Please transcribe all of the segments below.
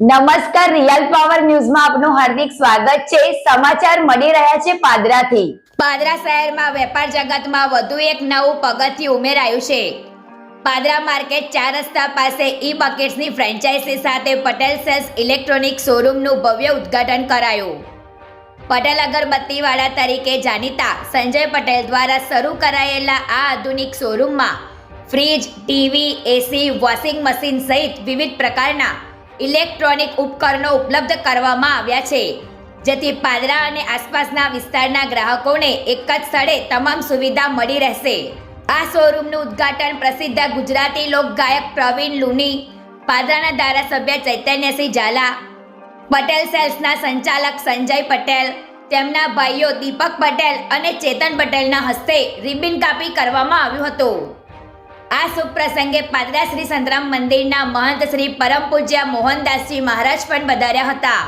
નમસ્કાર, real power ન્યૂઝમાં આપનું હાર્દિક સ્વાગત છે. સમાચાર મળી રહ્યા છે પાદરાથી. પાદરા શહેરમાં વેપાર જગતમાં વધુ એક નવું પગથિયું ઉમેરાયું છે. પાદરા માર્કેટ ચાર રસ્તા પાસે ઈ બકેટ્સની ફ્રેન્ચાઇઝી સાથે પટેલ સેલ્સ ઇલેક્ટ્રોનિક શોરૂમનું ભવ્ય ઉદ્ઘાટન કરાયું. પટેલ અગરબત્તીવાળા તરીકે જાણીતા સંજય પટેલ દ્વારા શરૂ કરાયેલા આ આધુનિક શોરૂમમાં fridge, TV, AC, washing machine સહિત વિવિધ પ્રકારના ઇલેક્ટ્રોનિક ઉપકરણો ઉપલબ્ધ કરવામાં આવ્યા છે, જેથી પાદરા અને આસપાસના વિસ્તારના ગ્રાહકોને એક જ સ્થળે તમામ સુવિધા મળી રહેશે. આ શોરૂમનું ઉદ્ઘાટન પ્રસિદ્ધ ગુજરાતી લોકગાયક પ્રવીણ લુની, પાદરાના ધારાસભ્ય ચૈતન્યસિંહ ઝાલા, પટેલ સેલ્સના સંચાલક સંજય પટેલ, તેમના ભાઈઓ દીપક પટેલ અને ચેતન પટેલના હસ્તે રિબિન કાપી કરવામાં આવ્યું હતું. આ શુભ પ્રસંગે પાદરા શ્રી સંતરામ મંદિરના મહંત શ્રી પરમ પૂજ્ય મોહનદાસજી મહારાજ પણ વધાર્યા હતા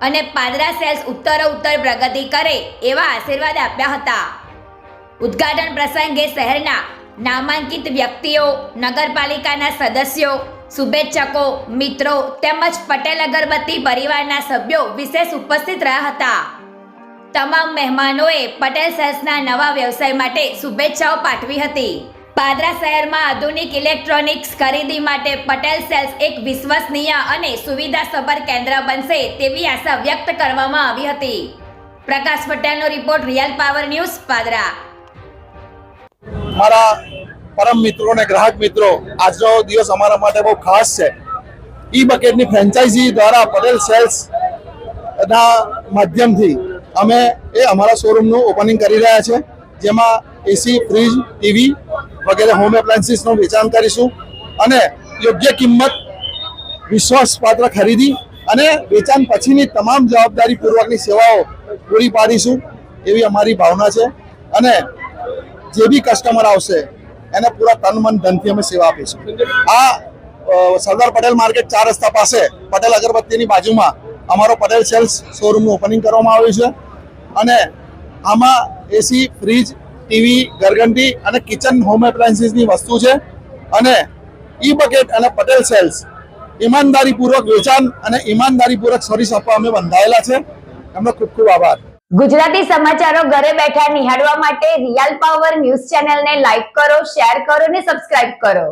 અને પાદરા સેલ્સ ઉત્તર પ્રગતિ કરે એવા આશીર્વાદ આપ્યા હતા. ઉદ્ઘાટન પ્રસંગે શહેરના નામાંકિત વ્યક્તિઓ, નગરપાલિકાના સદસ્યો, શુભેચ્છકો, મિત્રો તેમજ પટેલ અગરબત્તી પરિવારના સભ્યો વિશેષ ઉપસ્થિત રહ્યા હતા. તમામ મહેમાનોએ પટેલ સેલ્સના નવા વ્યવસાય માટે શુભેચ્છાઓ પાઠવી હતી. પાદરા શહેરમાં આધુનિક ઇલેક્ટ્રોનિક્સ ખરીદી માટે પટેલ સેલ્સ એક વિશ્વસનીય અને સુવિધાસભર કેન્દ્ર બનશે તેવી આશા વ્યક્ત કરવામાં આવી હતી. પ્રકાશ પટેલનો report real power news Padra મારા પરમ મિત્રો અને ગ્રાહક મિત્રો, આજનો દિવસ અમારા માટે બહુ ખાસ છે. ઈ બકેટની ફ્રેન્ચાઇઝી દ્વારા પટેલ સેલ્સ ના માધ્યમથી અમે એ અમારા શોરૂમનું ઓપનિંગ કરી રહ્યા છે જેમાં એસી ફ્રીજ ટીવી વગેરે હોમ એપ્લાયન્સીસનું વેચાણ કરીશું અને યોગ્ય કિંમત વિશ્વાસપાત્ર ખરીદી અને વેચાણ પછીની તમામ જવાબદારી પૂર્વકની સેવાઓ પૂરી પાડીશું એવી અમારી ભાવના છે. અને જે બી કસ્ટમર આવશે, એને પૂરા તન મન ધનથી અમે સેવા આપીશું. આ સરદાર પટેલ માર્કેટ ચાર રસ્તા પાસે, પટેલ અગરબત્તીની બાજુમાં અમારો પટેલ સેલ્સ શોરૂમનું ઓપનિંગ કરવામાં આવ્યું છે. અને આમાં એસી ફ્રીજ ટીવી ઘરઘંટી અને કિચન હોમ એપ્લાયન્સીસની વસ્તુ છે. અને ઈ બકેટ અને પટેલ સેલ્સ ઈમાનદારીપૂર્વક વેચાણ અને ઈમાનદારીપૂર્વક સર્વિસ આપવા અમે બંધાયેલા છે. એમનો ખૂબ ખૂબ આભાર. ગુજરાતી સમાચારો ઘરે બેઠા નિહાળવા માટે રિયલ પાવર ન્યૂઝ ચેનલને લાઈક કરો શેર કરો અને સબસ્ક્રાઇબ કરો.